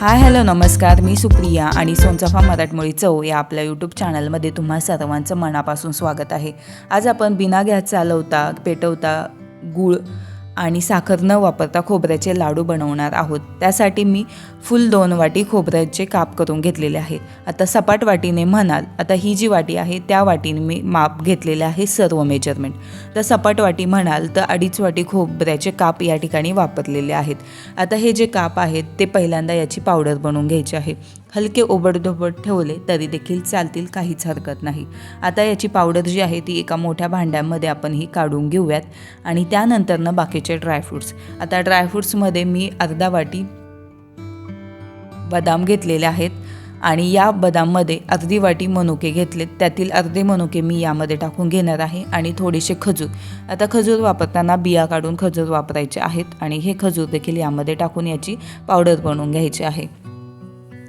Hi hello नमस्कार. मी सुप्रिया आणि सोनचाफा मराठमोळी चव या आपल्या यूट्यूब चॅनलमध्ये तुम्हा सर्वांचं मनापासून स्वागत आहे. आज आपण बिना गॅस चालवता पेटवता गूळ आणि साखर न वापरता खोबऱ्याचे लाडू बनवणार आहोत. त्यासाठी मी फुल दोन वाटी खोबऱ्याचे काप करून घेतलेले आहे आता सपाट वाटीने म्हणाल आता ही जी वाटी आहे त्या वाटीने मी माप घेतलेले आहे सर्व मेजरमेंट. तर सपाट वाटी म्हणाल तर अडीच वाटी खोबऱ्याचे काप या ठिकाणी वापरलेले आहेत. आता हे जे काप आहेत ते पहिल्यांदा याची पावडर बनवून घ्यायची आहे. हलके ओबडधोबड ठेवले तरी देखील चालतील काहीच हरकत नाही. आता याची पावडर जी आहे ती एका मोठ्या भांड्यामध्ये आपण ही काढून घेऊयात. आणि त्यानंतरनं बाकीचे ड्रायफ्रूट्स आता ड्रायफ्रूट्समध्ये मी अर्धा वाटी बदाम घेतलेले आहेत आणि या बदाममध्ये अर्धी वाटी मनुके घेतलेत. त्यातील अर्धे मनुके मी यामध्ये टाकून घेणार आहे आणि थोडेसे खजूर. आता खजूर वापरताना बिया काढून खजूर वापरायचे आहेत आणि हे खजूर देखील यामध्ये टाकून याची पावडर बनवून घ्यायची आहे.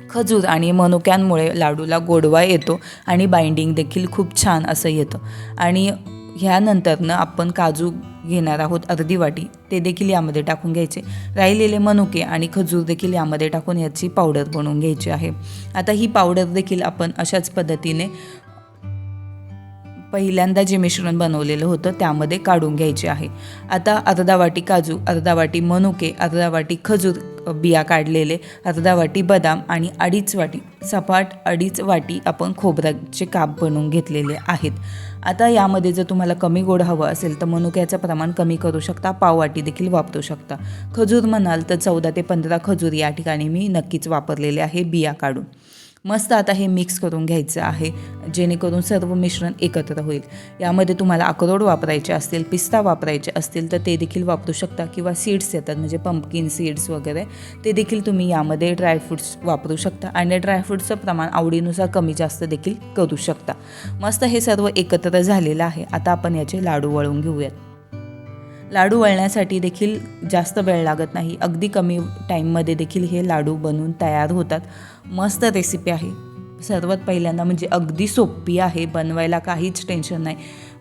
खजूर आणि मनुक्यांमुळे लाडूला गोडवा येतो आणि बाइंडिंग देखील खूप छान असं येतं. आणि ह्यानंतरनं आपण काजू घेणार आहोत अर्धी वाटी. ते देखील यामध्ये टाकून घ्यायचे. राहिलेले मनुके आणि खजूर देखील यामध्ये टाकून याची पावडर बनवून घ्यायची आहे. आता ही पावडर देखील आपण अशाच पद्धतीने पहिल्यांदा जे मिश्रण बनवलेलं होतं त्यामध्ये काढून घ्यायचे आहे. आता अर्धा वाटी काजू अर्धा वाटी मनुके अर्धा वाटी खजूर बिया काढलेले. अर्धा वाटी बदाम आणि अडीच वाटी सपाट अडीच वाटी आपण खोबऱ्याचे काप बनवून घेतलेले आहेत. आता यामध्ये जर तुम्हाला कमी गोड हवं असेल तर मनुक्याचं प्रमाण कमी करू शकता पाववाटी देखील वापरू शकता. खजूर म्हणाल तर चौदा ते पंधरा खजूर या ठिकाणी मी नक्कीच वापरलेले आहे बिया काढून. मस्त आता हे मिक्स करून घ्यायचं आहे. जेणेकरून सर्व मिश्रण एकत्र होईल. यामध्ये तुम्हाला अक्रोड वापरायचे असतील पिस्ता वापरायचे असतील तर ते देखील वापरू शकता किंवा सीड्स येतात म्हणजे पंपकिन सीड्स वगैरे. ते देखील तुम्ही यामध्ये ड्रायफ्रूट्स वापरू शकता आणि ड्रायफ्रूटचं प्रमाण आवडीनुसार कमी जास्त देखील करू शकता. मस्त हे सर्व एकत्र झालेलं आहे. आता आपण याचे लाडू वळवून घेऊयात. लाडू वळण्यासाठी देखील जास्त वेळ लागत नाही. अगदी कमी टाईममध्ये देखील हे लाडू बनवून तयार होतात. मस्त रेसिपी आहे. सर्वात पहिल्यांदा म्हणजे अगदी सोपी आहे. बनवायला काहीच टेन्शन नाही.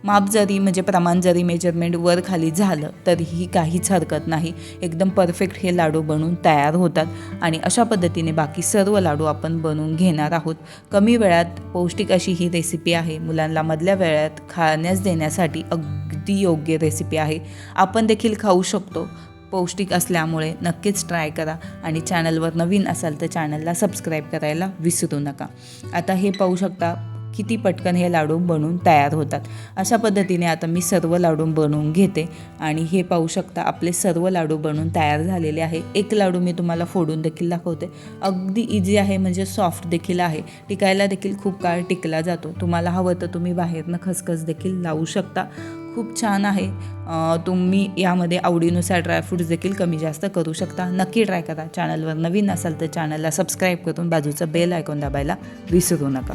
माप जरी म्हणजे प्रमाण जरी मेजरमेंट वर खाली झालं तरीही काहीच हरकत नाही. एकदम परफेक्ट हे लाडू बनवून तयार होतात. आणि अशा पद्धतीने बाकी सर्व लाडू आपण बनवून घेणार आहोत. कमी वेळात पौष्टिक अशी ही रेसिपी आहे. मुलांना मधल्या वेळात खाण्यास देण्यासाठी अगदी योग्य रेसिपी आहे. आपण देखील खाऊ शकतो. पौष्टिक असल्यामुळे नक्कीच ट्राय करा आणि चॅनलवर नवीन असाल तर चॅनलला सबस्क्राईब करायला विसरू नका. आता हे पाहू शकता किती पटकन हे लाडू बनवून तयार होतात. अशा पद्धतीने आता मी सर्व लाडू बनवून घेते आणि हे पाहू शकता आपले सर्व लाडू बनवून तयार झालेले आहे. एक लाडू मी तुम्हाला फोडून देखील दाखवते. अगदी इझी आहे म्हणजे सॉफ्ट देखील आहे. टिकायला देखील खूप काळ टिकला जातो. तुम्हाला हवं तर तुम्ही बाहेरनं खसखस देखील लावू शकता. खूप छान आहे. तुम्ही यामध्ये आवडीनुसार ड्रायफ्रूट्स देखील कमी जास्त करू शकता. नक्की ट्राय करा. चॅनलवर नवीन असाल तर चॅनलला सबस्क्राईब करून बाजूचं बेल ऐकून दाबायला विसरू नका.